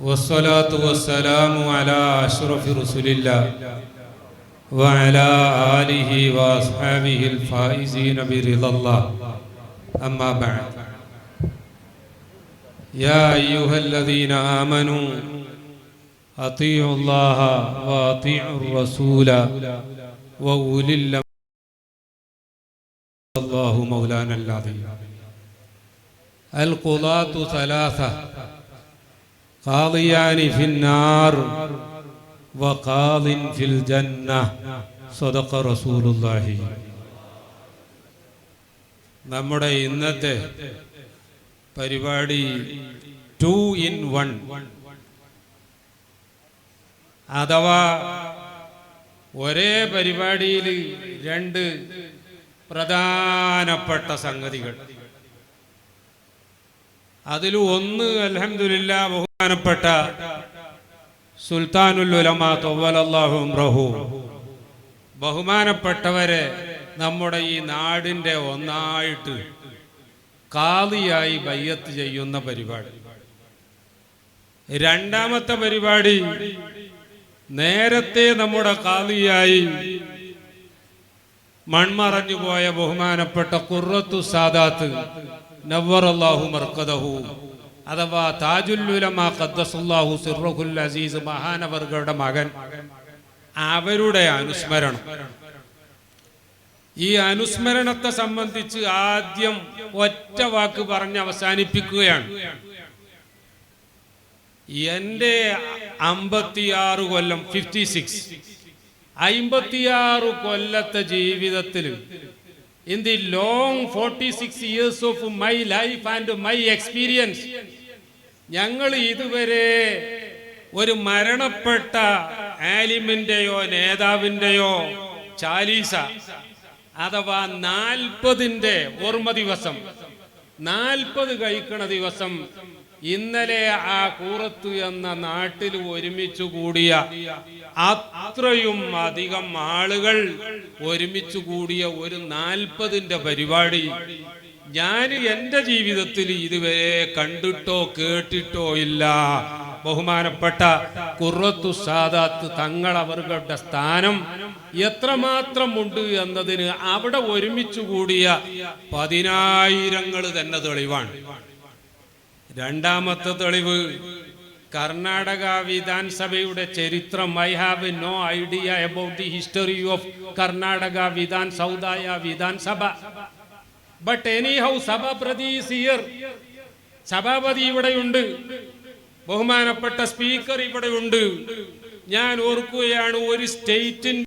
والصلاة والسلام على أشرف رسول الله وعلى آله وأصحابه الفائزين برضا الله. أما بعد. يا أيها الذين آمنوا أطيعوا الله وأطيعوا الرسول وأولي الأمر. الله مولانا العظيم. القضاة ثلاثة. ഖാദിയാനി ഫിന്നാർ. വഖാദിൻ ഫിൽ ജന്ന. സദഖ റസൂലുള്ളാഹി. നമ്മുടെ ഇന്നത്തെ പരിപാടി ടു ഇൻ വൺ. അഥവാ ഒരേ പരിപാടിയിൽ രണ്ട് പ്രധാനപ്പെട്ട സംഗതികൾ. അതിൽ ഒന്ന് അലഹമില്ല ബഹുമാനപ്പെട്ട സുൽത്താനുൽ ഉലമാ ബഹുമാനപ്പെട്ടവരെ നമ്മുടെ ഈ നാടിന്റെ ഒന്നായിട്ട് കാതിയായി ബയ്യത്ത് ചെയ്യുന്ന പരിപാടി. രണ്ടാമത്തെ പരിപാടി നേരത്തെ നമ്മുടെ കാതിയായി മൺമറഞ്ഞു പോയ ബഹുമാനപ്പെട്ട കുറത്തു സാദാത്ത് അഥവാ അസീസ് മഹാനവർഗയുടെ മകൻ. അവരുടെ അനുസ്മരണം. ഈ അനുസ്മരണത്തെ സംബന്ധിച്ച് ആദ്യം ഒറ്റ വാക്ക് പറഞ്ഞ് അവസാനിപ്പിക്കുകയാണ്. എന്റെ അമ്പത്തിയാറ് കൊല്ലം ഫിഫ്റ്റി സിക്സ് അമ്പത്തിയാറ് കൊല്ലത്തെ ജീവിതത്തിൽ the long forty six years of my life and my experience ഞങ്ങൾ ഇതുവരെ ഒരു മരണപ്പെട്ട ആലിമിന്റെയോ നേതാവിന്റെയോ ചാലീസ അഥവാ നാൽപ്പതിന്റെ ഓർമ്മ ദിവസം നാൽപ്പത് കഴിക്കണ ദിവസം ഇന്നലെ ആ കൂറത്തു എന്ന നാട്ടിൽ ഒരുമിച്ചു കൂടിയ അത്രയും അധികം ആളുകൾ ഒരുമിച്ചു കൂടിയ ഒരു നാൽപ്പതിന്റെ പരിപാടി. ഞാൻ എന്റെ ജീവിതത്തിൽ ഇതുവരെ കണ്ടിട്ടോ കേട്ടിട്ടോ ഇല്ല. ബഹുമാനപ്പെട്ട കുറത്തു സാദാത്ത് തങ്ങൾ അവരുടെ സ്ഥാനം എത്രമാത്രം ഉണ്ട് എന്നതിന് അവിടെ ഒരുമിച്ചു കൂടിയ പതിനായിരങ്ങൾ തന്നെ തെളിവാണ്. രണ്ടാമത്തെ തെളിവ്. കർണാടക വിധാൻസഭയുടെ ചരിത്രം. I have no idea about the history of Karnataka Vidhan സൗദായ Vidhan Sabha. But any how സഭ പ്രതി സിയർ സഭാപതി ഇവിടെയുണ്ട്. ബഹുമാനപ്പെട്ട സ്പീക്കർ ഇവിടെയുണ്ട്. ഞാൻ ഓർക്കുകയാണ് ഒരു സ്റ്റേറ്റിൻ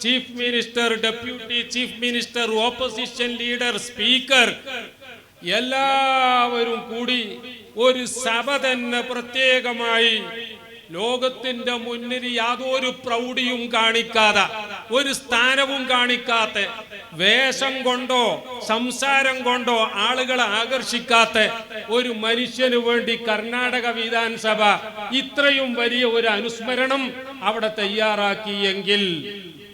chief minister deputy chief minister opposition leader speaker എല്ലാവരും കൂടി ഒരു സഭ തന്നെ പ്രത്യേകമായി ലോകത്തിന്റെ മുന്നിൽ യാതൊരു പ്രൗഢിയും കാണിക്കാതെ ഒരു സ്ഥാനവും കാണിക്കാത്ത വേഷം കൊണ്ടോ സംസാരം കൊണ്ടോ ആളുകളെ ആകർഷിക്കാത്ത ഒരു മനുഷ്യന് വേണ്ടി കർണാടക വിധാനസഭ ഇത്രയും വലിയ ഒരു അനുസ്മരണം അവിടെ തയ്യാറാക്കിയെങ്കിൽ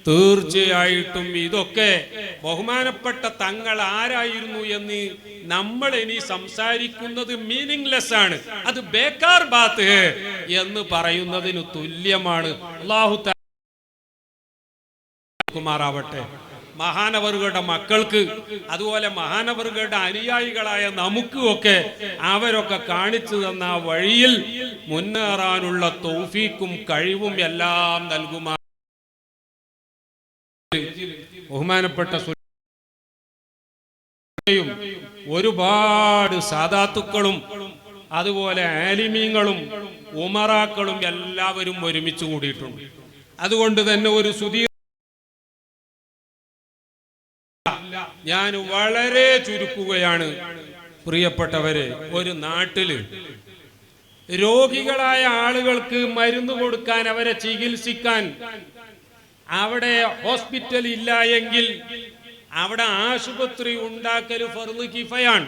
തീർച്ചയായിട്ടും ഇതൊക്കെ ബഹുമാനപ്പെട്ട തങ്ങൾ ആരായിരുന്നു എന്ന് നമ്മൾ ഇനി സംസാരിക്കുന്നത് മീനിങ്ലെസ് ആണ്. അത് ബേക്കാർ ബാത്ത് എന്ന് പറയുന്നതിന് തുല്യമാണ്. അള്ളാഹു കുമാറാവട്ടെ. മഹാനവറുകളുടെ മക്കൾക്ക് അതുപോലെ മഹാനവറുകളുടെ അനുയായികളായ നമുക്കും ഒക്കെ അവരൊക്കെ കാണിച്ചു തന്ന വഴിയിൽ മുന്നേറാനുള്ള തൗഫീക്കും കഴിവും എല്ലാം നൽകുമാ ബഹുമാനപ്പെട്ട സു- ഒരുപാട് സാധാത്തുക്കളും അതുപോലെ ആലിമീങ്ങളും ഉമറാക്കളും എല്ലാവരും ഒരുമിച്ച് കൂടിയിട്ടുണ്ട്. അതുകൊണ്ട് തന്നെ ഒരു സുധീർ ഞാൻ വളരെ ചുരുക്കുകയാണ്. പ്രിയപ്പെട്ടവരെ ഒരു നാട്ടിൽ രോഗികളായ ആളുകൾക്ക് മരുന്ന് കൊടുക്കാൻ അവരെ ചികിത്സിക്കാൻ അവിടെ ഹോസ്പിറ്റൽ ഇല്ല എങ്കിൽ അവിടെ ആശുപത്രി ഉണ്ടാക്കൽ ഫർദ് കിഫയാണ്.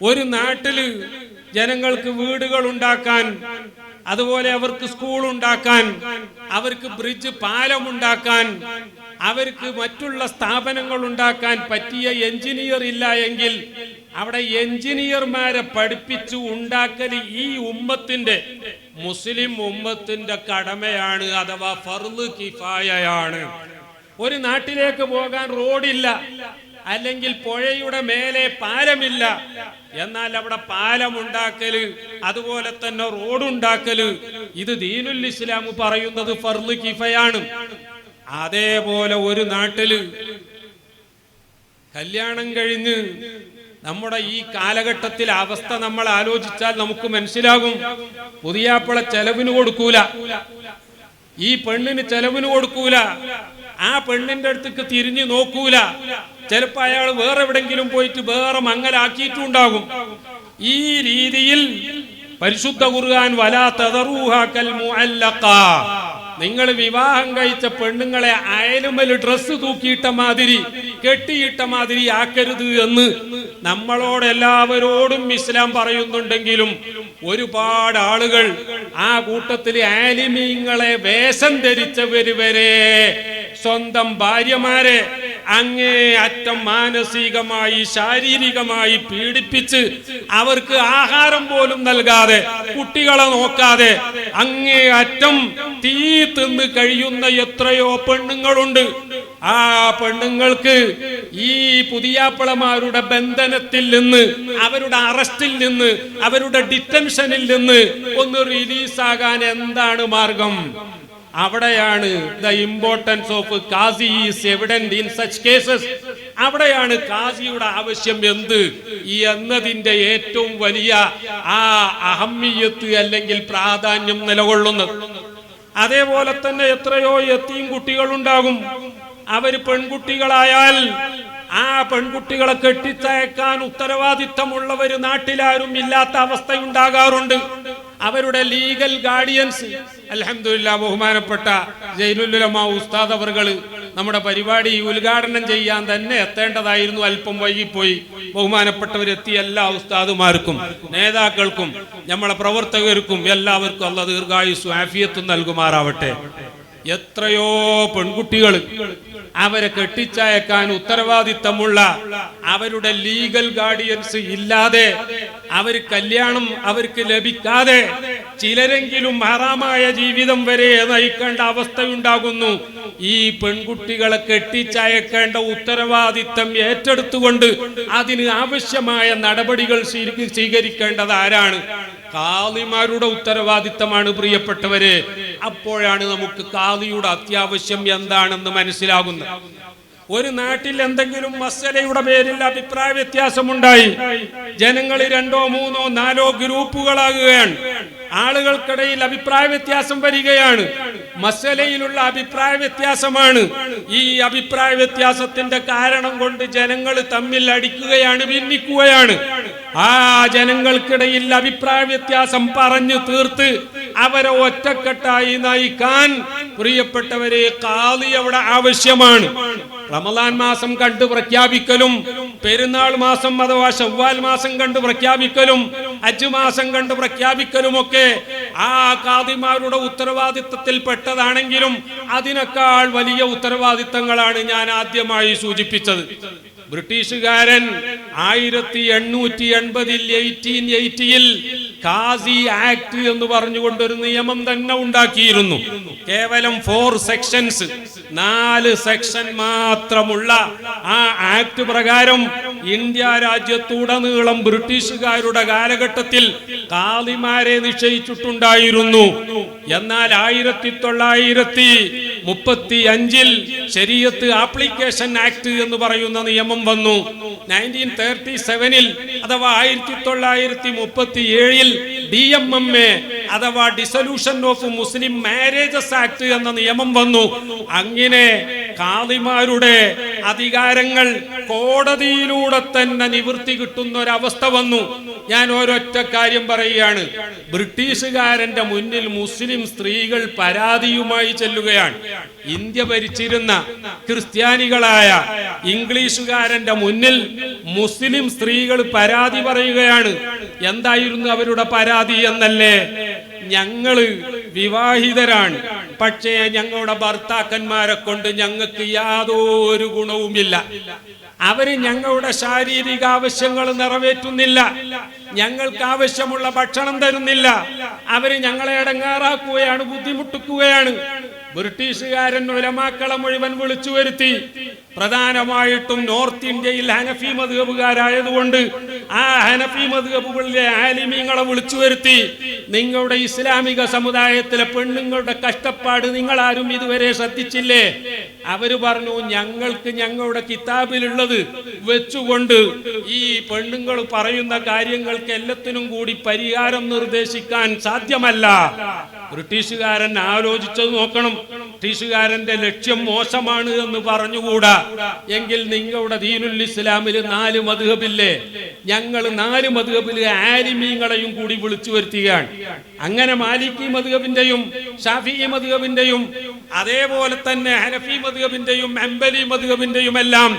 ഒരു നാട്ടിൽ ജനങ്ങൾക്ക് വീടുകൾ ഉണ്ടാക്കാൻ അതുപോലെ അവർക്ക് സ്കൂൾ ഉണ്ടാക്കാൻ അവർക്ക് ബ്രിഡ്ജ് പാലം ഉണ്ടാക്കാൻ അവർക്ക് മറ്റുള്ള സ്ഥാപനങ്ങൾ ഉണ്ടാക്കാൻ പറ്റിയ എഞ്ചിനീയർ ഇല്ല എങ്കിൽ അവിടെ എഞ്ചിനീയർമാരെ പഠിപ്പിച്ചു ഉണ്ടാക്കൽ ഈ ഉമ്മത്തിന്റെ മുസ്ലിം ഉമ്മത്തിന്റെ കടമയാണ് അഥവാ ഫർദ് കിഫായയാണ്. ഒരു നാട്ടിലേക്ക് പോകാൻ റോഡില്ല അല്ലെങ്കിൽ പുഴയുടെ മേലെ പാലമില്ല എന്നാൽ അവിടെ പാലം ഉണ്ടാക്കൽ അതുപോലെ തന്നെ റോഡുണ്ടാക്കൽ ഇത് ദീനുൽ ഇസ്ലാം പറയുന്നത് ഫർദ് കിഫയാണ്. അതേപോലെ ഒരു നാട്ടിൽ കല്യാണം കഴിഞ്ഞ് നമ്മുടെ ഈ കാലഘട്ടത്തിൽ അവസ്ഥ നമ്മൾ ആലോചിച്ചാൽ നമുക്ക് മനസ്സിലാകും. പുതിയാപ്പിള ചെലവിന് കൊടുക്കൂല. ഈ പെണ്ണിന് ചെലവിന് കൊടുക്കൂല. ആ പെണ്ണിന്റെ അടുത്തേക്ക് തിരിഞ്ഞു നോക്കൂല. ചിലപ്പോ അയാൾ വേറെ എവിടെങ്കിലും പോയിട്ട് വേറെ മങ്ങലാക്കിയിട്ടുണ്ടാകും ഈ രീതിയിൽ പരിശുദ്ധ ഖുർആൻ വലാ തദറൂഹ കൽ മുഅല്ലഖ. നിങ്ങൾ വിവാഹം കഴിച്ച പെണ്ണുങ്ങളെ അയലുമൽ ഡ്രസ്സ് തൂക്കിയിട്ട മാതിരി കെട്ടിയിട്ട മാതിരി ആക്കരുത് എന്ന് നമ്മളോട് എല്ലാവരോടും ഇസ്ലാം പറയുന്നുണ്ടെങ്കിലും ഒരുപാട് ആളുകൾ ആ കൂട്ടത്തിലെ ആലിമീങ്ങളെ വേഷം ധരിച്ചവര് വരെ സ്വന്തം ഭാര്യമാരെ അങ്ങേ അറ്റം മാനസികമായി ശാരീരികമായി പീഡിപ്പിച്ച് അവർക്ക് ആഹാരം പോലും നൽകാതെ കുട്ടികളെ നോക്കാതെ അങ്ങേ അറ്റം തീ തിന്ന് കഴിയുന്ന എത്രയോ പെണ്ണുങ്ങളുണ്ട്. ആ പെണ്ണുങ്ങൾക്ക് ഈ പുതിയാപ്പിളമാരുടെ ബന്ധനത്തിൽ നിന്ന് അവരുടെ അറസ്റ്റിൽ നിന്ന് അവരുടെ ഡിറ്റൻഷനിൽ നിന്ന് ഒന്ന് റിലീസാകാൻ എന്താണ് മാർഗം? അവിടെയാണ് the importance of Kasi is evident in such cases അവിടെയാണ് കാസിയുടെ ആവശ്യം എന്ത്? എന്നതിന്റെ ഏറ്റവും വലിയ ആ അഹമ്മിയത്ത് അല്ലെങ്കിൽ പ്രാധാന്യം നിലകൊള്ളുന്നത്. അതേപോലെ തന്നെ എത്രയോ എത്തിയും കുട്ടികളുണ്ടാകും. അവർ പെൺകുട്ടികളായാൽ ആ പെൺകുട്ടികളെ കെട്ടിച്ചയക്കാൻ ഉത്തരവാദിത്തമുള്ളവര് നാട്ടിലാരും ഇല്ലാത്ത അവസ്ഥയുണ്ടാകാറുണ്ട്. അവരുടെ ലീഗൽ ഗാർഡിയൻസ് അലഹമില്ല ബഹുമാനപ്പെട്ട ജൈലുലുലമ ഉസ്താദ് അവർ നമ്മുടെ പരിപാടി ഉദ്ഘാടനം ചെയ്യാൻ തന്നെ എത്തേണ്ടതായിരുന്നു. അല്പം വൈകിപ്പോയി. ബഹുമാനപ്പെട്ടവരെത്തി എല്ലാ ഉസ്താദുമാർക്കും നേതാക്കൾക്കും നമ്മളെ പ്രവർത്തകർക്കും എല്ലാവർക്കും അല്ല ദീർഘായുസ് ആഫിയത്തും നൽകുമാറാവട്ടെ. എത്രയോ പെൺകുട്ടികൾ അവരെ കെട്ടിച്ചയക്കാൻ ഉത്തരവാദിത്തമുള്ള അവരുടെ ലീഗൽ ഗാർഡിയൻസ് ഇല്ലാതെ അവർ കല്യാണം അവർക്ക് ലഭിക്കാതെ ചിലരെങ്കിലും ഹറാമായ ജീവിതം വരെ നയിക്കേണ്ട അവസ്ഥയുണ്ടാകുന്നു. ഈ പെൺകുട്ടികളെ കെട്ടിച്ചയക്കേണ്ട ഉത്തരവാദിത്തം ഏറ്റെടുത്തുകൊണ്ട് അതിന് ആവശ്യമായ നടപടികൾ സ്വീക- സ്വീകരിക്കേണ്ടത് ആരാണ്? കാളിമാരുടെ ഉത്തരവാദിത്തമാണ് പ്രിയപ്പെട്ടവരെ. അപ്പോഴാണ് നമുക്ക് കാളിയുടെ അത്യാവശ്യം എന്താണെന്ന് മനസ്സിലാകുന്നത്. ഒരു നാട്ടിൽ എന്തെങ്കിലും മസലയുടെ പേരിൽ അഭിപ്രായ വ്യത്യാസമുണ്ടായി ജനങ്ങൾ രണ്ടോ മൂന്നോ നാലോ ഗ്രൂപ്പുകളാകുകയാണ്. ആളുകൾക്കിടയിൽ അഭിപ്രായ വ്യത്യാസം വരികയാണ്. മസലയിലുള്ള അഭിപ്രായ വ്യത്യാസമാണ്. ഈ അഭിപ്രായ വ്യത്യാസത്തിന്റെ കാരണം കൊണ്ട് ജനങ്ങൾ തമ്മിൽ അടിക്കുകയാണ് ഭിന്നിക്കുകയാണ്. ആ ജനങ്ങൾക്കിടയിൽ അഭിപ്രായ വ്യത്യാസം പറഞ്ഞു തീർത്ത് അവരെ ഒറ്റക്കെട്ടായി നയിക്കാൻ പ്രിയപ്പെട്ടവരെ കാളി അവിടെ ആവശ്യമാണ്. റമദാൻ മാസം കണ്ടു പ്രഖ്യാപിക്കലും പെരുന്നാൾ മാസം അഥവാ ഷവ്വാൽ മാസം കണ്ടു പ്രഖ്യാപിക്കലും അജ് മാസം കണ്ടു പ്രഖ്യാപിക്കലും ഒക്കെ ആ കാതിമാരുടെ ഉത്തരവാദിത്തത്തിൽ പെട്ടതാണെങ്കിലും അതിനേക്കാൾ വലിയ ഉത്തരവാദിത്തങ്ങളാണ് ഞാൻ ആദ്യമായി സൂചിപ്പിച്ചത്. ബ്രിട്ടീഷുകാരൻ ആയിരത്തി എണ്ണൂറ്റി എൺപതിൽ എയ്റ്റീൻ എയ്റ്റിയിൽ കാസി ആക്ട് എന്ന് പറഞ്ഞുകൊണ്ട് ഒരു നിയമം തന്നെ ഉണ്ടാക്കിയിരുന്നു. കേവലം ഫോർ സെക്ഷൻസ് നാല് സെക്ഷൻ മാത്രമുള്ള ആ ആക്ട് പ്രകാരം ഇന്ത്യ രാജ്യത്തുടനീളം ബ്രിട്ടീഷുകാരുടെ കാലഘട്ടത്തിൽ കാലിമാരെ നിശ്ചയിച്ചിട്ടുണ്ടായിരുന്നു. എന്നാൽ ആയിരത്തി തൊള്ളായിരത്തി മുപ്പത്തി അഞ്ചിൽ ശരീരത്ത് ആപ്ലിക്കേഷൻ ആക്ട് എന്ന് പറയുന്ന നിയമം വന്നു. നയന്റീൻ തേർട്ടി സെവനിൽ അഥവാ ആയിരത്തി തൊള്ളായിരത്തി മുപ്പത്തി ഏഴിൽ ഡി എം എം എ അഥവാ dissolution of Muslim marriages act എന്ന നിയമം വന്നു. അങ്ങനെ കാളിമാരുടെ അധികാരങ്ങൾ കോടതിയിലൂടെ തന്നെ നിവൃത്തി കിട്ടുന്ന ഒരവസ്ഥ വന്നു. ഞാൻ ഓരൊറ്റ കാര്യം പറയുകയാണ്. ബ്രിട്ടീഷുകാരന്റെ മുന്നിൽ മുസ്ലിം സ്ത്രീകൾ പരാതിയുമായി ചെല്ലുകയാണ്. ഇന്ത്യ ഭരിച്ചിരുന്ന ക്രിസ്ത്യാനികളായ ഇംഗ്ലീഷുകാരന്റെ മുന്നിൽ മുസ്ലിം സ്ത്രീകൾ പരാതി പറയുകയാണ്. എന്തായിരുന്നു അവരുടെ പരാതി? എന്നല്ലേ? ഞങ്ങൾ വിവാഹിതരാണ്. പക്ഷേ ഞങ്ങളുടെ ഭർത്താക്കന്മാരെ കൊണ്ട് ഞങ്ങൾക്ക് യാതൊരു ഗുണവുമില്ല. അവർ ഞങ്ങളുടെ ശാരീരിക ആവശ്യങ്ങൾ നിറവേറ്റുന്നില്ല. ഞങ്ങൾക്ക് ആവശ്യമുള്ള ഭക്ഷണം തരുന്നില്ല. അവർ ഞങ്ങളെ ഇടങ്ങാറാക്കുകയാണ് ബുദ്ധിമുട്ടിക്കുകയാണ്. ബ്രിട്ടീഷുകാരൻ ഉലമാക്കളെ മുഴുവൻ വിളിച്ചു വരുത്തി. പ്രധാനമായിട്ടും നോർത്ത് ഇന്ത്യയിൽ ഹനഫി മധുഹബുകാരായതുകൊണ്ട് ആ ഹനഫി മധുഹബുകളിലെ ആലിമീങ്ങളെ വിളിച്ചു വരുത്തി. നിങ്ങളുടെ ഇസ്ലാമിക സമുദായത്തിലെ പെണ്ണുങ്ങളുടെ കഷ്ടപ്പാട് നിങ്ങൾ ആരും ഇതുവരെ ശ്രദ്ധിച്ചില്ലേ? അവർ പറഞ്ഞു ഞങ്ങൾക്ക് ഞങ്ങളുടെ കിതാബിലുള്ളത് വെച്ചുകൊണ്ട് ഈ പെണ്ണുങ്ങൾ പറയുന്ന കാര്യങ്ങൾക്ക് എല്ലാത്തിനും കൂടി പരിഹാരം നിർദ്ദേശിക്കാൻ സാധ്യമല്ല. ബ്രിട്ടീഷുകാരൻ ആലോചിച്ചത് നോക്കണം. ബ്രിട്ടീഷുകാരന്റെ ലക്ഷ്യം മോശമാണ് എന്ന് പറഞ്ഞുകൂടാ? എങ്കിൽ നിങ്ങളുടെ ദീനുൽ ഇസ്ലാമിൽ നാല് മധുഹബില്ലേ? ഞങ്ങൾ നാല് മധുഹബിൽ ആരിമീങ്ങളെയും കൂടി വിളിച്ചു വരുത്തുകയാണ്. അങ്ങനെ മാലിക്കി മധുഹബിന്റെയും ഷാഫി മധുഹബിന്റെയും അതേപോലെ തന്നെ ഹനഫി മധുഹബിന്റെയും അംബലി മധുഹബിന്റെയും എല്ലാം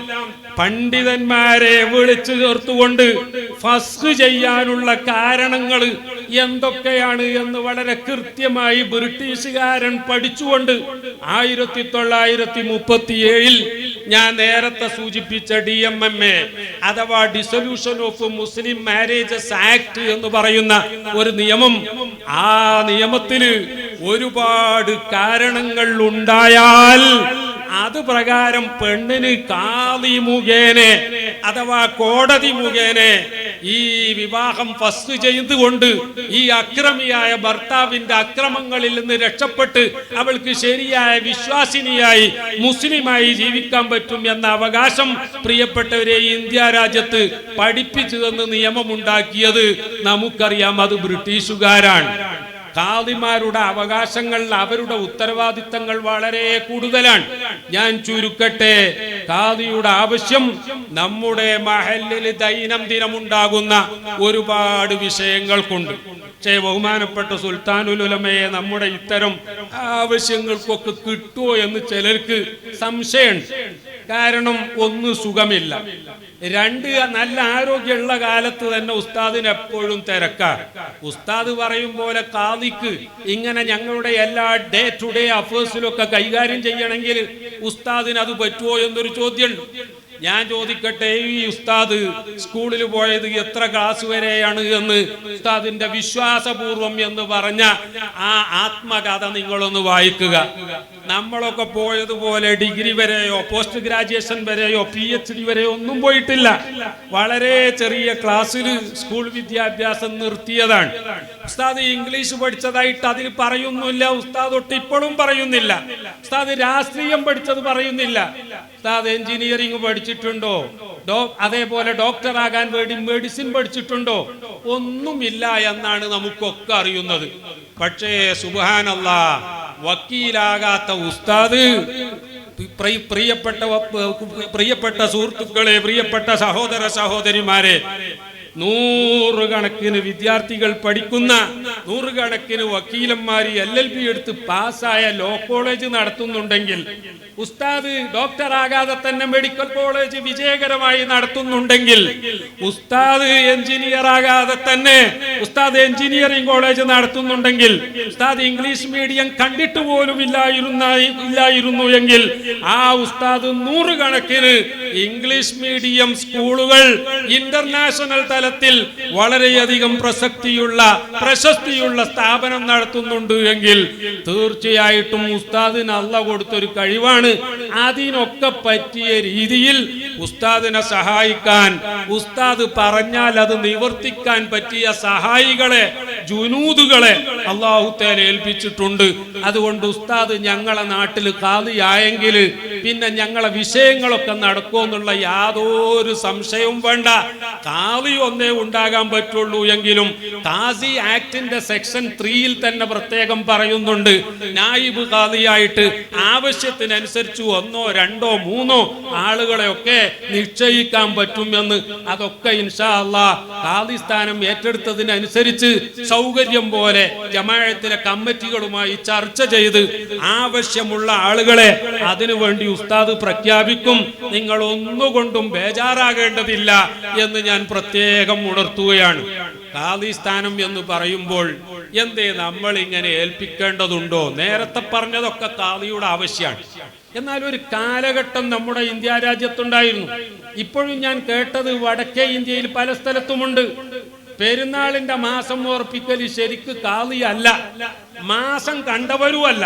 പണ്ഡിതന്മാരെ വിളിച്ചു ചേർത്തുകൊണ്ട് ഫസ്ഖ് ചെയ്യാനുള്ള കാരണങ്ങൾ എന്തൊക്കെയാണ് എന്ന് വളരെ കൃത്യമായി ബ്രിട്ടീഷുകാരൻ പഠിച്ചുകൊണ്ട് ആയിരത്തി തൊള്ളായിരത്തി മുപ്പത്തി ഏഴിൽ ഞാൻ നേരത്തെ സൂചിപ്പിച്ച ഡി എം എം എ അഥവാ dissolution of Muslim marriages act എന്ന് പറയുന്ന ഒരു നിയമം. ആ നിയമത്തിൽ ഒരുപാട് കാരണങ്ങൾ ഉണ്ടായാൽ അത് പ്രകാരം പെണ്ണിന് കാളി മുഖേനെ അഥവാ കോടതി മുഖേനെ ഈ വിവാഹം ഫസ്റ്റ് ചെയ്തുകൊണ്ട് ഈ അക്രമിയായ ഭർത്താവിന്റെ അക്രമങ്ങളിൽ നിന്ന് രക്ഷപ്പെട്ട് അവൾക്ക് ശരിയായ വിശ്വാസിനിയായി മുസ്ലിമായി ജീവിക്കാൻ പറ്റും എന്ന അവകാശം പ്രിയപ്പെട്ടവരെ ഇന്ത്യ രാജ്യത്ത് പഠിപ്പിച്ചു തന്ന് നിയമമുണ്ടാക്കിയത് നമുക്കറിയാം അത് ബ്രിട്ടീഷുകാരാണ്. കാദിമാരുടെ അവകാശങ്ങൾ അവരുടെ ഉത്തരവാദിത്തങ്ങൾ വളരെ കൂടുതലാണ്. ഞാൻ ചുരുക്കട്ടെ കാദിയുടെ ആവശ്യം നമ്മുടെ മഹലിൽ ദൈനംദിനം ഉണ്ടാകുന്ന ഒരുപാട് വിഷയങ്ങൾക്കുണ്ട്. പക്ഷേ ബഹുമാനപ്പെട്ട സുൽത്താനുലുലമയെ നമ്മുടെ ഇത്തരം ആവശ്യങ്ങൾക്കൊക്കെ കിട്ടുമോ എന്ന് ചിലർക്ക് സംശയമുണ്ട്. കാരണം ഒന്ന് സുഖമില്ല. രണ്ട് നല്ല ആരോഗ്യമുള്ള കാലത്ത് തന്നെ ഉസ്താദിന് എപ്പോഴും തിരക്കാണ് ഉസ്താദ് പറയും പോലെ കാതിക്ക് ഇങ്ങനെ ഞങ്ങളുടെ എല്ലാ ഡേ ടു ഡേ അഫേഴ്സിലൊക്കെ കൈകാര്യം ചെയ്യണമെങ്കിൽ ഉസ്താദിന് അത് പറ്റുമോ എന്നൊരു ചോദ്യം ഞാൻ ചോദിക്കട്ടെ ഈ ഉസ്താദ് സ്കൂളിൽ പോയത് എത്ര ക്ലാസ് വരെയാണ് എന്ന് ഉസ്താദിന്റെ വിശ്വാസപൂർവം എന്ന് പറഞ്ഞ ആ ആത്മകഥ നിങ്ങളൊന്ന് വായിക്കുക. നമ്മളൊക്കെ പോയതുപോലെ ഡിഗ്രി വരെയോ പോസ്റ്റ് ഗ്രാജുവേഷൻ വരെയോ പി എച്ച് ഡി വരെയോ ഒന്നും പോയിട്ടില്ല. വളരെ ചെറിയ ക്ലാസ്സിൽ സ്കൂൾ വിദ്യാഭ്യാസം നിർത്തിയതാണ്. ഉസ്താദ് ഇംഗ്ലീഷ് പഠിച്ചതായിട്ട് അതിൽ പറയുന്നില്ല ഉസ്താദ് ഒട്ട് ഇപ്പോഴും പറയുന്നില്ല. ഉസ്താദ് രാഷ്ട്രീയം പഠിച്ചത് പറയുന്നില്ല. ഉസ്താദ് എഞ്ചിനീയറിംഗ് പഠിച്ചിട്ടുണ്ടോ? അതേപോലെ ഡോക്ടർ ആകാൻ വേണ്ടി മെഡിസിൻ പഠിച്ചിട്ടുണ്ടോ? ഒന്നുമില്ല എന്നാണ് നമുക്കൊക്കെ അറിയുന്നത്. പക്ഷേ സുബാനല്ല വക്കീലാകാത്ത ഉസ്താദ് പ്രിയപ്പെട്ട പ്രിയപ്പെട്ട സുഹൃത്തുക്കളെ പ്രിയപ്പെട്ട സഹോദര സഹോദരിമാരെ നൂറുകണക്കിന് വിദ്യാർത്ഥികൾ പഠിക്കുന്ന നൂറുകണക്കിന് വക്കീലന്മാർ എൽ എൽ ബി എടുത്ത് പാസ്സായ ലോ കോളേജ് നടത്തുന്നുണ്ടെങ്കിൽ ഉസ്താദ് ഡോക്ടർ ആകാതെ തന്നെ മെഡിക്കൽ കോളേജ് വിജയകരമായി നടത്തുന്നുണ്ടെങ്കിൽ ഉസ്താദ് എഞ്ചിനീയർ ആകാതെ തന്നെ ഉസ്താദ് എഞ്ചിനീയറിംഗ് കോളേജ് നടത്തുന്നുണ്ടെങ്കിൽ ഉസ്താദ് ഇംഗ്ലീഷ് മീഡിയം കണ്ടിട്ട് പോലും ഇല്ലായിരുന്ന ഇല്ലായിരുന്നു എങ്കിൽ ആ ഉസ്താദ് നൂറുകണക്കിന് ഇംഗ്ലീഷ് മീഡിയം സ്കൂളുകൾ ഇന്റർനാഷണൽ തലത്തിൽ വളരെയധികം പ്രസക്തിയുള്ള പ്രശസ്തിയുള്ള സ്ഥാപനം നടത്തുന്നുണ്ട് എങ്കിൽ തീർച്ചയായിട്ടും ഉസ്താദിന് അല്ല കൊടുത്തൊരു കഴിവാണ്. അതിനൊക്കെ പറ്റിയ രീതിയിൽ ഉസ്താദിനെ സഹായിക്കാൻ ഉസ്താദ് പറഞ്ഞാൽ അത് നിവർത്തിക്കാൻ പറ്റിയ സഹായികളെ ജുനൂദുകളെ അള്ളാഹുത്തേൻ ഏൽപ്പിച്ചിട്ടുണ്ട്. അതുകൊണ്ട് ഉസ്താദ് ഞങ്ങളെ നാട്ടിൽ കാതിയായെങ്കിൽ പിന്നെ ഞങ്ങളെ വിഷയങ്ങളൊക്കെ നടക്കുമെന്നുള്ള യാതൊരു സംശയവും വേണ്ട. കാവി ഒന്നേ ഉണ്ടാകാൻ പറ്റുള്ളൂ എങ്കിലും താസി ആക്ടിന്റെ സെക്ഷൻ ത്രീയിൽ തന്നെ പ്രത്യേകം പറയുന്നുണ്ട്. നായിബ് കാതിയായിട്ട് ആവശ്യത്തിനനുസരിച്ച് ഒന്നോ രണ്ടോ മൂന്നോ ആളുകളെയൊക്കെ നിശ്ചയിക്കാൻ പറ്റും എന്ന് അതൊക്കെ ഇൻഷാ അള്ളാ കാതി സ്ഥാനം ഏറ്റെടുത്തതിനനുസരിച്ച് സൗകര്യം പോലെ ജമാഴത്തിലെ കമ്മിറ്റികളുമായി ചർച്ച ചെയ്ത് ആവശ്യമുള്ള ആളുകളെ അതിനുവേണ്ടി ഉസ്താദ് പ്രഖ്യാപിക്കും. നിങ്ങൾ ഒന്നുകൊണ്ടും ബേജാറാകേണ്ടതില്ല എന്ന് ഞാൻ പ്രത്യേകം ഉണർത്തുകയാണ്. കാദി സ്ഥാനം എന്ന് പറയുമ്പോൾ എന്തേ നമ്മൾ ഇങ്ങനെ ഏൽപ്പിക്കേണ്ടതുണ്ടോ? നേരത്തെ പറഞ്ഞതൊക്കെ കാളിയുടെ ആവശ്യമാണ്. എന്നാൽ ഒരു കാലഘട്ടം നമ്മുടെ ഇന്ത്യ രാജ്യത്തുണ്ടായിരുന്നു. ഇപ്പോഴും ഞാൻ കേട്ടത് വടക്കേ ഇന്ത്യയിൽ പല സ്ഥലത്തുമുണ്ട്. പെരുന്നാളിന്റെ മാസം ഓർപ്പിക്കൽ ശരിക്ക് കാളിയല്ല മാസം കണ്ടവരുമല്ല.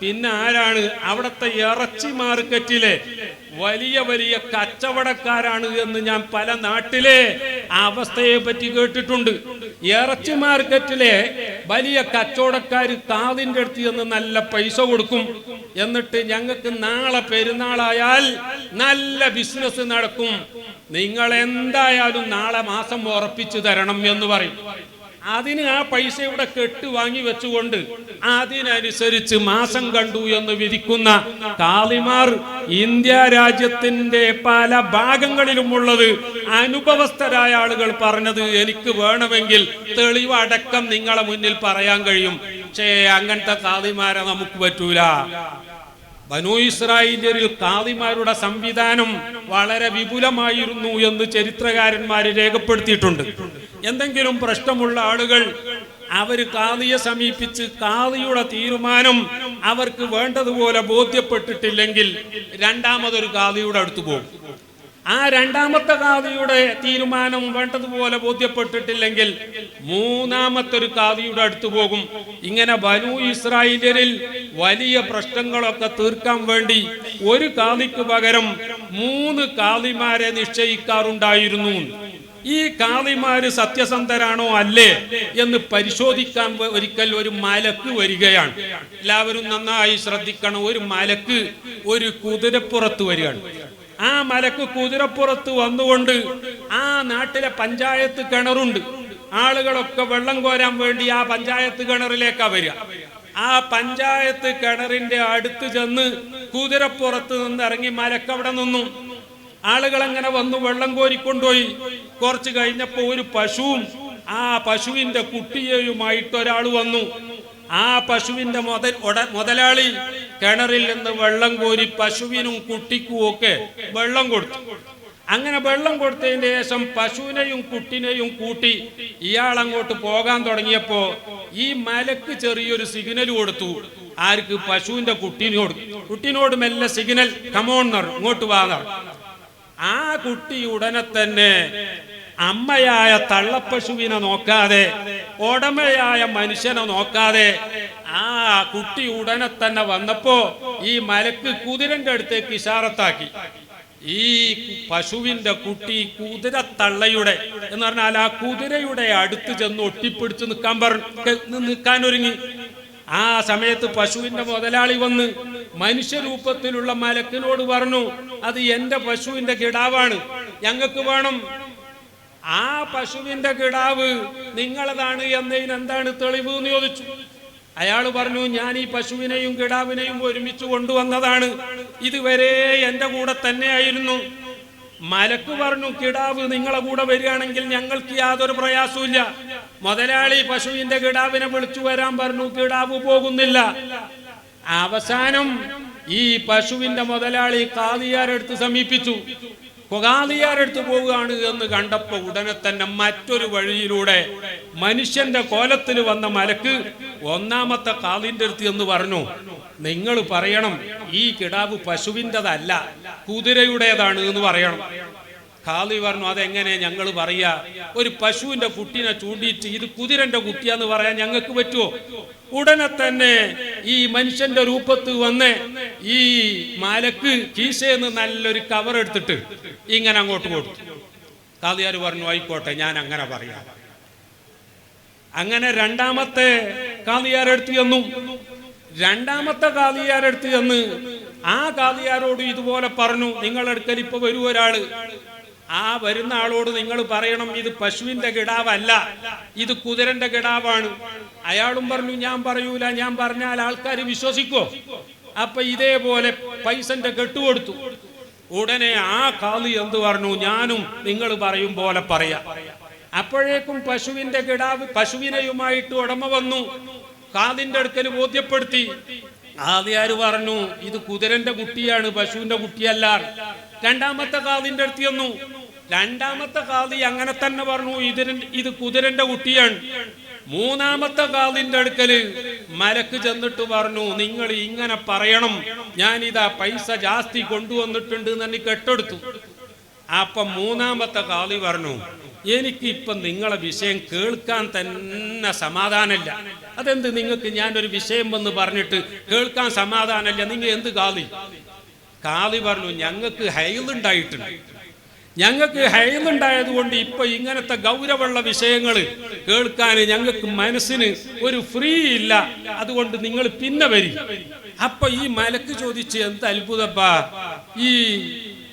പിന്നെ ആരാണ്? അവിടുത്തെ ഇറച്ചി മാർക്കറ്റിലെ വലിയ വലിയ കച്ചവടക്കാരാണ് എന്ന് ഞാൻ പല നാട്ടിലെ അവസ്ഥയെ പറ്റി കേട്ടിട്ടുണ്ട്. ഇറച്ചി മാർക്കറ്റിലെ വലിയ കച്ചവടക്കാർ കാതിന്റെ അടുത്ത് ചെന്ന് നല്ല പൈസ കൊടുക്കും. എന്നിട്ട് ഞങ്ങൾക്ക് നാളെ പെരുന്നാളായാൽ നല്ല ബിസിനസ് നടക്കും. നിങ്ങൾ എന്തായാലും നാളെ മാസം ഉറപ്പിച്ചു തരണം എന്ന് പറയും. അതിന് ആ പൈസ ഇവിടെ കെട്ട് വാങ്ങി വെച്ചുകൊണ്ട് അതിനനുസരിച്ച് മാസം കണ്ടു എന്ന് വിധിക്കുന്ന കാളിമാർ ഇന്ത്യ രാജ്യത്തിന്റെ പല ഭാഗങ്ങളിലും ഉള്ളത് അനുഭവസ്ഥരായ ആളുകൾ പറഞ്ഞത് എനിക്ക് വേണമെങ്കിൽ തെളിവടക്കം നിങ്ങളെ മുന്നിൽ പറയാൻ കഴിയും. പക്ഷേ അങ്ങനത്തെ കാളിമാരെ നമുക്ക് പറ്റൂല. ബനു ഇസ്രായേലിൽ കാളിമാരുടെ സംവിധാനം വളരെ വിപുലമായിരുന്നു എന്ന് ചരിത്രകാരന്മാർ രേഖപ്പെടുത്തിയിട്ടുണ്ട്. എന്തെങ്കിലും പ്രശ്നമുള്ള ആളുകൾ അവർ കാതിയെ സമീപിച്ച് കാതിയുടെ തീരുമാനം അവർക്ക് വേണ്ടതുപോലെ ബോധ്യപ്പെട്ടിട്ടില്ലെങ്കിൽ രണ്ടാമതൊരു കാതിയുടെ അടുത്ത് പോകും. ആ രണ്ടാമത്തെ കാതിയുടെ തീരുമാനം വേണ്ടതുപോലെ ബോധ്യപ്പെട്ടിട്ടില്ലെങ്കിൽ മൂന്നാമത്തെ ഒരു കാതിയുടെ അടുത്ത് പോകും. ഇങ്ങനെ ബനു ഇസ്രായേലിൽ വലിയ പ്രശ്നങ്ങളൊക്കെ തീർക്കാൻ വേണ്ടി ഒരു കാതിക്ക് പകരം മൂന്ന് കാതിമാരെ നിശ്ചയിക്കാറുണ്ടായിരുന്നു. ഈ കാളിമാര് സത്യസന്ധരാണോ അല്ലേ എന്ന് പരിശോധിക്കാൻ ഒരിക്കൽ ഒരു മലക്ക് വരികയാണ്. എല്ലാവരും നന്നായി ശ്രദ്ധിക്കണം. ഒരു മലക്ക് ഒരു കുതിരപ്പുറത്ത് വരികയാണ്. ആ മലക്ക് കുതിരപ്പുറത്ത് വന്നുകൊണ്ട് ആ നാട്ടിലെ പഞ്ചായത്ത് കിണറുണ്ട്. ആളുകളൊക്കെ വെള്ളം കോരാൻ വേണ്ടി ആ പഞ്ചായത്ത് കിണറിലേക്കാ വരിക. ആ പഞ്ചായത്ത് കിണറിന്റെ അടുത്ത് ചെന്ന് കുതിരപ്പുറത്ത് നിന്ന് ഇറങ്ങി മലക്കവിടെ നിന്നു. ആളുകൾ അങ്ങനെ വന്നു വെള്ളം കോരിക്കൊണ്ടുപോയി. കുറച്ച് കഴിഞ്ഞപ്പോ ഒരു പശുവും ആ പശുവിന്റെ കുട്ടിയെയുമായിട്ട് ഒരാൾ വന്നു. ആ പശുവിന്റെ മുതൽ മുതലാളി കിണറിൽ നിന്ന് വെള്ളം കോരി പശുവിനും കുട്ടിക്കും ഒക്കെ വെള്ളം കൊടുത്തു. അങ്ങനെ വെള്ളം കൊടുത്തതിന് ശേഷം പശുവിനെയും കുട്ടിനെയും കൂട്ടി ഇയാൾ അങ്ങോട്ട് പോകാൻ തുടങ്ങിയപ്പോ ഈ മലക്ക് ചെറിയൊരു സിഗ്നൽ കൊടുത്തു. ആർക്ക്? പശുവിന്റെ കുട്ടിനോട്. കുട്ടിനോട് മെല്ലെ സിഗ്നൽ കമോണർ ഇങ്ങോട്ട് വാന്നർ ആ കുട്ടി ഉടനെ തന്നെ അമ്മയായ തള്ളപ്പശുവിനെ നോക്കാതെ ഉടമയായ മനുഷ്യനെ നോക്കാതെ ആ കുട്ടി ഉടനെ തന്നെ വന്നപ്പോ ഈ മലക്ക് കുതിരന്റെ അടുത്തേക്ക് ഇഷാറത്താക്കി. ഈ പശുവിന്റെ കുട്ടി കുതിര തള്ളയുടെ എന്ന് പറഞ്ഞാൽ ആ കുതിരയുടെ അടുത്ത് ചെന്ന് ഒട്ടിപ്പിടിച്ച് നിൽക്കാൻ പറഞ്ഞു. നിൽക്കാൻ ഒരുങ്ങി. ആ സമയത്ത് പശുവിന്റെ മുതലാളി വന്ന് മനുഷ്യരൂപത്തിലുള്ള മലക്കിനോട് പറഞ്ഞു അത് എന്റെ പശുവിന്റെ കിടാവാണ്. ഞങ്ങൾക്ക് വേണം. ആ പശുവിന്റെ കിടാവ് നിങ്ങളതാണ് എന്നതിന് എന്താണ് തെളിവ്? എന്ന് ചോദിച്ചു. അയാൾ പറഞ്ഞു ഞാൻ ഈ പശുവിനെയും കിടാവിനെയും ഒരുമിച്ച് കൊണ്ടുവന്നതാണ്. ഇതുവരെ എന്റെ കൂടെ തന്നെയായിരുന്നു. മലക്ക് പറഞ്ഞു കിടാവ് നിങ്ങളെ കൂടെ വരികയാണെങ്കിൽ ഞങ്ങൾക്ക് യാതൊരു പ്രയാസവുമില്ല മുതലാളി പശുവിന്റെ കിടാവിനെ വിളിച്ചു വരാൻ പറഞ്ഞു കിടാവ് പോകുന്നില്ല. അവസാനം ഈ പശുവിന്റെ മുതലാളി കാതിയാരെടുത്ത് സമീപിച്ചു. കൊകാതിയാരെടുത്ത് പോവുകയാണ് എന്ന് കണ്ടപ്പോ ഉടനെ തന്നെ മറ്റൊരു വഴിയിലൂടെ മനുഷ്യന്റെ കോലത്തിൽ വന്ന മലക്ക് ഒന്നാമത്തെ കാതിന്റെ അടുത്ത് എന്ന് പറഞ്ഞു. നിങ്ങൾ പറയണം ഈ കിടാവ് പശുവിന്റെതല്ല കുതിരയുടേതാണ് എന്ന് പറയണം. ഖാദി പറഞ്ഞു അതെങ്ങനെ ഞങ്ങൾ പറയാ? ഒരു പശുവിന്റെ കുട്ടീനെ ചൂണ്ടിയിട്ട് ഇത് കുതിരന്റെ കുട്ടിയാന്ന് പറയാൻ ഞങ്ങൾക്ക് പറ്റുമോ ഉടനെ തന്നെ ഈ മനുഷ്യന്റെ രൂപത്ത് വന്ന് ഈ മാലക്ക് കീശയെന്ന് നല്ലൊരു കവർ എടുത്തിട്ട് ഇങ്ങനെ അങ്ങോട്ട് കൊടുത്തു. ഖാദിയാർ പറഞ്ഞു ആയിക്കോട്ടെ ഞാൻ അങ്ങനെ പറയാം. അങ്ങനെ രണ്ടാമത്തെ കാതിയാരെടുത്ത് ചെന്നു. രണ്ടാമത്തെ കാതിയാരെടുത്ത് ചെന്ന് ആ കാതിയാരോട് ഇതുപോലെ പറഞ്ഞു നിങ്ങളെടുക്കൽ ഇപ്പൊ വരൂ ഒരാൾ? ആ വരുന്ന ആളോട് നിങ്ങൾ പറയണം ഇത് പശുവിന്റെ കിടാവല്ല ഇത് കുതിരന്റെ കിടാവാണ്. അയാളും പറഞ്ഞു ഞാൻ പറയൂല ഞാൻ പറഞ്ഞാൽ ആൾക്കാർ വിശ്വസിക്കോ? അപ്പൊ ഇതേപോലെ പൈസന്റെ കെട്ടുകൊടുത്തു ഉടനെ ആ കാളി എന്ത് പറഞ്ഞു? ഞാനും നിങ്ങൾ പറയും പോലെ പറയാ. അപ്പോഴേക്കും പശുവിന്റെ കിടാവ് പശുവിനെയുമായിട്ട് ഉടമ വന്നു. കാതിന്റെ അടുക്കൽ ബോധ്യപ്പെടുത്തി. ആദ്യാര് പറഞ്ഞു ഇത് കുതിരന്റെ കുട്ടിയാണ് പശുവിന്റെ കുട്ടിയല്ല. രണ്ടാമത്തെ കാതിന്റെ അടുത്ത് ചെന്നു. രണ്ടാമത്തെ കാതി അങ്ങനെ തന്നെ പറഞ്ഞു ഇതിന് ഇത് കുതിരന്റെ കുട്ടിയാണ്. മൂന്നാമത്തെ കാതിന്റെ അടുക്കൽ മലക്ക് ചെന്നിട്ട് പറഞ്ഞു നിങ്ങൾ ഇങ്ങനെ പറയണം. ഞാൻ ഇതാ പൈസ ജാസ്തി കൊണ്ടുവന്നിട്ടുണ്ട് എന്ന് കെട്ടെടുത്തു. അപ്പൊ മൂന്നാമത്തെ കാളി പറഞ്ഞു എനിക്ക് ഇപ്പൊ നിങ്ങളെ വിഷയം കേൾക്കാൻ തന്നെ സമാധാനമില്ല. അതെന്ത്? നിങ്ങൾക്ക് ഞാനൊരു വിഷയം വന്ന് പറഞ്ഞിട്ട് കേൾക്കാൻ സമാധാനമില്ല. നിങ്ങൾ എന്ത് കാളി കാളി പറഞ്ഞു ഞങ്ങൾക്ക് ഹൈലുണ്ടായിട്ടുണ്ട് ഞങ്ങൾക്ക് ഹൈലുണ്ടായത് കൊണ്ട് ഇപ്പൊ ഇങ്ങനത്തെ ഗൗരവമുള്ള വിഷയങ്ങൾ കേൾക്കാൻ ഞങ്ങൾക്ക് മനസ്സിന് ഒരു ഫ്രീ ഇല്ല. അതുകൊണ്ട് നിങ്ങൾ പിന്നെ വരി. അപ്പൊ ഈ മലക്ക് ചോദിച്ച് എന്ത് അത്ഭുതപ്പാ? ഈ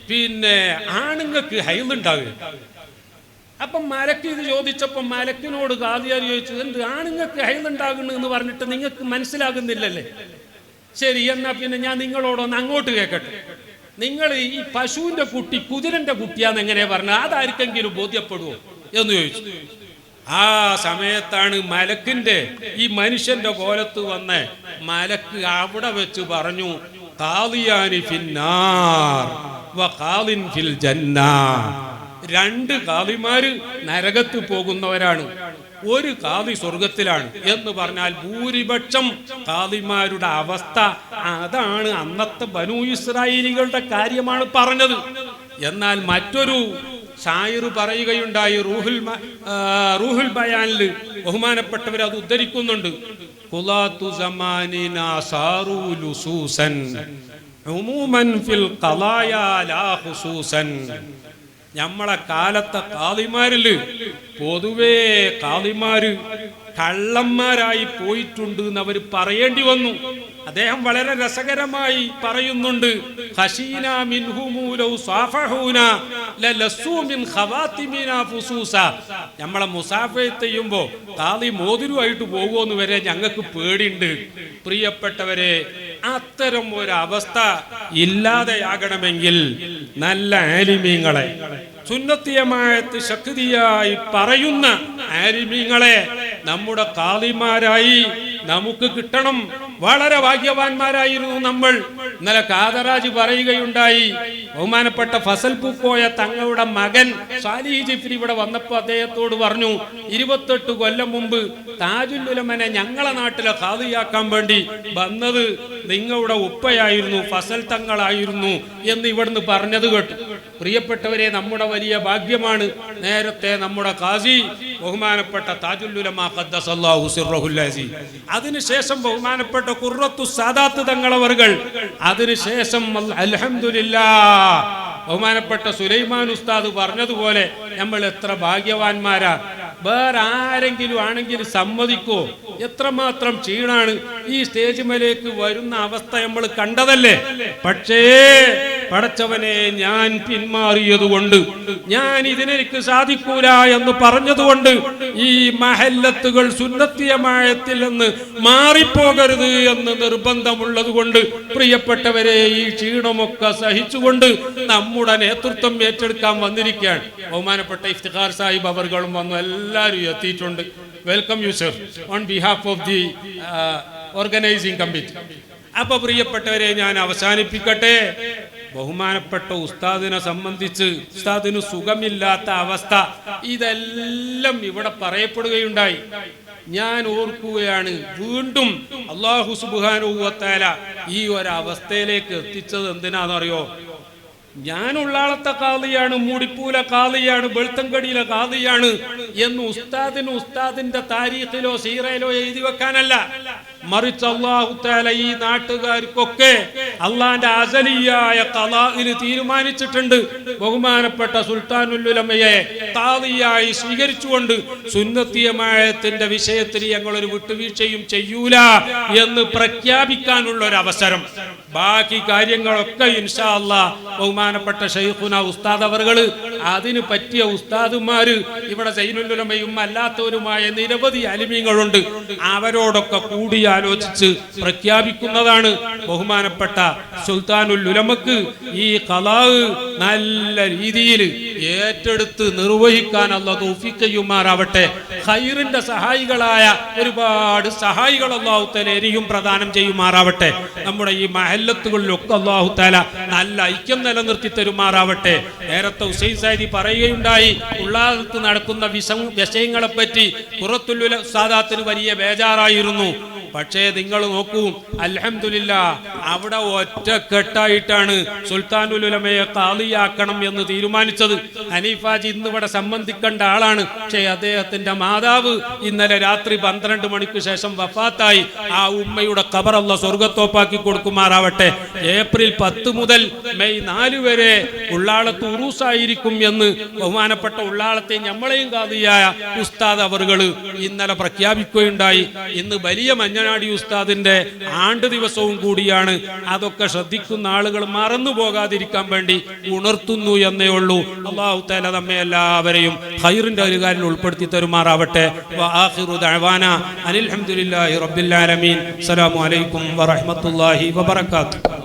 പിന്നെ ആണുങ്ങൾക്ക് ഹൈലുണ്ടാവുക അപ്പൊ മലക്ക് ഇത് ചോദിച്ചപ്പോ മലക്കിനോട് കാതിയാർ ചോദിച്ചു എന്ത് ആണുങ്ങൾക്ക് ഹൈലുണ്ടാകുന്നു എന്ന് പറഞ്ഞിട്ട് നിങ്ങൾക്ക് മനസ്സിലാകുന്നില്ലല്ലേ? ശരി എന്നാ പിന്നെ ഞാൻ നിങ്ങളോടൊന്ന് അങ്ങോട്ട് കേൾക്കട്ടെ നിങ്ങൾ ഈ പശുവിന്റെ കുട്ടി കുതിരന്റെ കുട്ടിയാന്ന് എങ്ങനെ പറഞ്ഞത്? അതാർക്കെങ്കിലും ബോധ്യപ്പെടുവോ? എന്ന് ചോദിച്ചു. ആ സമയത്താണ് മലക്കിന്റെ ഈ മനുഷ്യന്റെ കോലത്ത് വന്ന മലക്ക് അവിടെ വെച്ച് പറഞ്ഞു ഫിന്നാർ ഫിൽ ജന്ന. രണ്ട് കാളിമാര് നരകത്ത് പോകുന്നവരാണ്. ഒരു കാതി സ്വർഗത്തിലാണ് എന്ന് പറഞ്ഞാൽ ഭൂരിപക്ഷം കാതിമാരുടെ അവസ്ഥ അതാണ് അന്നത്തെ ബനു ഇസ്രായേലികളുടെ കാര്യമാണ് പറഞ്ഞത്. എന്നാൽ മറ്റൊരു ഷായിർ പറയുകയുണ്ടായി റൂഹുൽ റൂഹുൽ ബയാനിൽ ബഹുമാനപ്പെട്ടവർ അത് ഉദ്ധരിക്കുന്നുണ്ട്. ഖുലാത്തു നമ്മളെ കാലത്തെ കാളിമാരിൽ പൊതുവേ കാളിമാര് കള്ളന്മാരായി പോയിട്ടുണ്ട് എന്ന് അവർ പറയേണ്ടി വന്നു. അദ്ദേഹം വളരെ രസകരമായി പറയുന്നുണ്ട്. നമ്മളെ മുസാഫത്ത് ചെയ്യുമ്പോ കാളി മോതിരുമായിട്ട് പോകുമെന്ന് വരെ ഞങ്ങൾക്ക് പേടിയുണ്ട്. പ്രിയപ്പെട്ടവരെ അത്തരം ഒരു അവസ്ഥ ഇല്ലാതെയാകണമെങ്കിൽ നല്ല ആലിമീങ്ങളെ സുന്നത്തിയമായത്ത് ശക്തിയായി പറയുന്ന ആലിമീങ്ങളെ നമ്മുടെ കാളിമാരായി നമുക്ക് കിട്ടണം. വളരെ ഭാഗ്യവാന്മാരായിരുന്നു നമ്മൾ. ഇന്നലെ കാതറാജ് പറയുകയുണ്ടായി ബഹുമാനപ്പെട്ട ഫസൽ പൂക്കോയ തങ്ങളുടെ മകൻ സാലി ജിഫ്രി ഇവിടെ വന്നപ്പോൾ അദ്ദേഹത്തോട് പറഞ്ഞു ഇരുപത്തെട്ട് കൊല്ലം മുമ്പ് താജുല്ലുലമനെ ഞങ്ങളെ നാട്ടിലെ ഹാദിയാക്കാൻ വേണ്ടി വന്നത് നിങ്ങളുടെ ഉപ്പയായിരുന്നു ഫസൽ തങ്ങളായിരുന്നു എന്ന് ഇവിടുന്ന് പറഞ്ഞത് കേട്ടു. പ്രിയപ്പെട്ടവരെ നമ്മുടെ വലിയ ഭാഗ്യമാണ് നേരത്തെ നമ്മുടെ കാസി ബഹുമാനപ്പെട്ട താജുല്ലുലമ ഖദ്ദസല്ലാഹു സിർറഹുൽ അസീസ് അതിനുശേഷം ബഹുമാനപ്പെട്ട ഖുർറത്തു സാദാത്ത് തങ്ങളവർ അതിനുശേഷം അൽഹംദുലില്ലാ. ബഹുമാനപ്പെട്ട സുലൈമാൻ ഉസ്താദ് പറഞ്ഞതുപോലെ നമ്മൾ എത്ര ഭാഗ്യവാന്മാരാ. വേറെ ആരെങ്കിലും ആണെങ്കിൽ സമ്മതിക്കോ? എത്രമാത്രം ക്ഷീണാണ് ഈ സ്റ്റേജ് മേലേക്ക് വരുന്ന അവസ്ഥ നമ്മൾ കണ്ടതല്ലേ? പക്ഷേ പടച്ചവനെ ഞാൻ പിന്മാറിയതുകൊണ്ട് ഞാൻ ഇതിനെനിക്ക് സാധിക്കൂല എന്ന് പറഞ്ഞതുകൊണ്ട് ഈ മഹല്ലത്തുകൾ സുന്നത്തിയമായത്തിൽ നിന്ന് മാറിപ്പോകരുത് എന്ന് നിർബന്ധമുള്ളത് കൊണ്ട് പ്രിയപ്പെട്ടവരെ ഈ ക്ഷീണമൊക്കെ സഹിച്ചുകൊണ്ട് നമ്മുടെ നേതൃത്വം ഏറ്റെടുക്കാൻ വന്നിരിക്കുകയാണ്. ബഹുമാനപ്പെട്ട ഇഫ്തിഖാർ സാഹിബ് അവർകളും വന്നു. എല്ലാവരും എത്തിയിട്ടുണ്ട്. Welcome you sir on behalf of the organising committee അപ്പൊ പ്രിയപ്പെട്ടവരെ ഞാൻ അവസാനിപ്പിക്കട്ടെ. ബഹുമാനപ്പെട്ട ഉസ്താദിനെ സംബന്ധിച്ച് ഉസ്താദിന് സുഖമില്ലാത്ത അവസ്ഥ. ഇതെല്ലാം ഇവിടെ പറയപ്പെടുകയുണ്ടായി. ഞാൻ ഓർക്കുകയാണ് വീണ്ടും അള്ളാഹു സുബാനുവത്താല ഈ ഒരവസ്ഥയിലേക്ക് എത്തിച്ചത് എന്തിനാണെന്നറിയോ? ഞാൻ ഉള്ളാളത്തെ കാളിയാണ് മൂടിപ്പൂല കാളിയാണ് വെളുത്തങ്കടിയിലെ കാളിയാണ് എന്ന് ഉസ്താദിന് ഉസ്താദിന്റെ താരീഖിലോ സീറയിലോ എഴുതി വെക്കാനല്ല. മറിച്ച് അള്ളാഹുത്താല ഈ നാട്ടുകാർക്കൊക്കെ അള്ളാന്റെ അസലിയായ കലാഹിന് തീരുമാനിച്ചിട്ടുണ്ട്. ബഹുമാനപ്പെട്ട സുൽത്താനുല്ലുലമ്മയെ കാളിയായി സ്വീകരിച്ചുകൊണ്ട് സുന്നത്തിയമായത്തിന്റെ വിഷയത്തിൽ ഞങ്ങളൊരു വിട്ടുവീഴ്ചയും ചെയ്യൂല എന്ന് പ്രഖ്യാപിക്കാനുള്ള ഒരു അവസരം ബാക്കി കാര്യങ്ങളൊക്കെ ഇൻഷാ അല്ലാ ബഹുമാനപ്പെട്ട ഷെയ്ഖുന ഉസ്താദ് അവർകൾ അതിന് പറ്റിയ ഉസ്താദുമാര് ഇവിടെ സൈനുല്ലുലമയും അല്ലാത്തവരുമായ നിരവധി അലിമീങ്ങളുണ്ട്. അവരോടൊക്കെ കൂടിയാലോചിച്ച് പ്രഖ്യാപിക്കുന്നതാണ് ബഹുമാനപ്പെട്ട സുൽത്താനുൽ ഉലമക്ക് ഈ കലാവ് നല്ല രീതിയിൽ ഏറ്റെടുത്ത് നിർവഹിക്കാൻ അല്ല തൗഫീഖയുമാറാവട്ടെ ഖൈറിന്റെ സഹായികളായ ഒരുപാട് സഹായികൾ അള്ളാഹു തല എരിയും പ്രദാനം ചെയ്യുമാറാവട്ടെ. നമ്മുടെ ഈ മഹല്ലത്തുകളിലൊക്കെ അള്ളാഹുത്താല നല്ല ഐക്യം നിലനിർത്തി തരുമാറാവട്ടെ. നേരത്തെ ഹുസൈൻ സൈദി പറയുകയുണ്ടായി ഉള്ളാകത്ത് നടക്കുന്ന വിഷം വിഷയങ്ങളെപ്പറ്റി പുറത്തുള്ള സാദാത്തിന് വലിയ ബേജാറായിരുന്നു. പക്ഷേ നിങ്ങൾ നോക്കൂ അലഹമില്ല അവിടെ ഒറ്റക്കെട്ടായിട്ടാണ് സുൽത്താനുലുലമയെ കാളിയാക്കണം എന്ന് തീരുമാനിച്ചത്. ഹനീഫാജി ഇന്ന് ഇവിടെ സംബന്ധിക്കേണ്ട ആളാണ്. പക്ഷേ അദ്ദേഹത്തിന്റെ മാതാവ് ഇന്നലെ രാത്രി പന്ത്രണ്ട് മണിക്ക് ശേഷം വഫാത്തായി. ആ ഉമ്മയുടെ കബറല്ല സ്വർഗത്തോപ്പാക്കി കൊടുക്കുമാറാവട്ടെ. ഏപ്രിൽ പത്ത് മുതൽ മെയ് നാല് വരെ ഉള്ളാളത്ത് ഉറൂസായിരിക്കും എന്ന് ബഹുമാനപ്പെട്ട ഉള്ളാളത്തെ ഞമ്മളെയും കാതിയായ ഉസ്താദ് അവറുകൾ ഇന്നലെ പ്രഖ്യാപിക്കുകയുണ്ടായി. ഇന്ന് വലിയ മഞ്ഞനാടി ഉസ്താദിന്റെ ആണ്ട് ദിവസവും കൂടിയാണ്. അതൊക്കെ ശ്രദ്ധിക്കുന്ന ആളുകൾ മറന്നു പോകാതിരിക്കാൻ വേണ്ടി ഉണർത്തുന്നു എന്നേ ഉള്ളൂ. അള്ളാഹു തല നമ്മെ എല്ലാവരെയും ഹൈറിന്റെ ഒരു കാര്യം ഉൾപ്പെടുത്തി തരുമാറാവട്ടെ. അനിൽ റബ്ബിൽ ആലമീൻ. അസ്സലാമു അലൈക്കും വറഹ്മത്തുള്ളാഹി വബറകാതുഹു.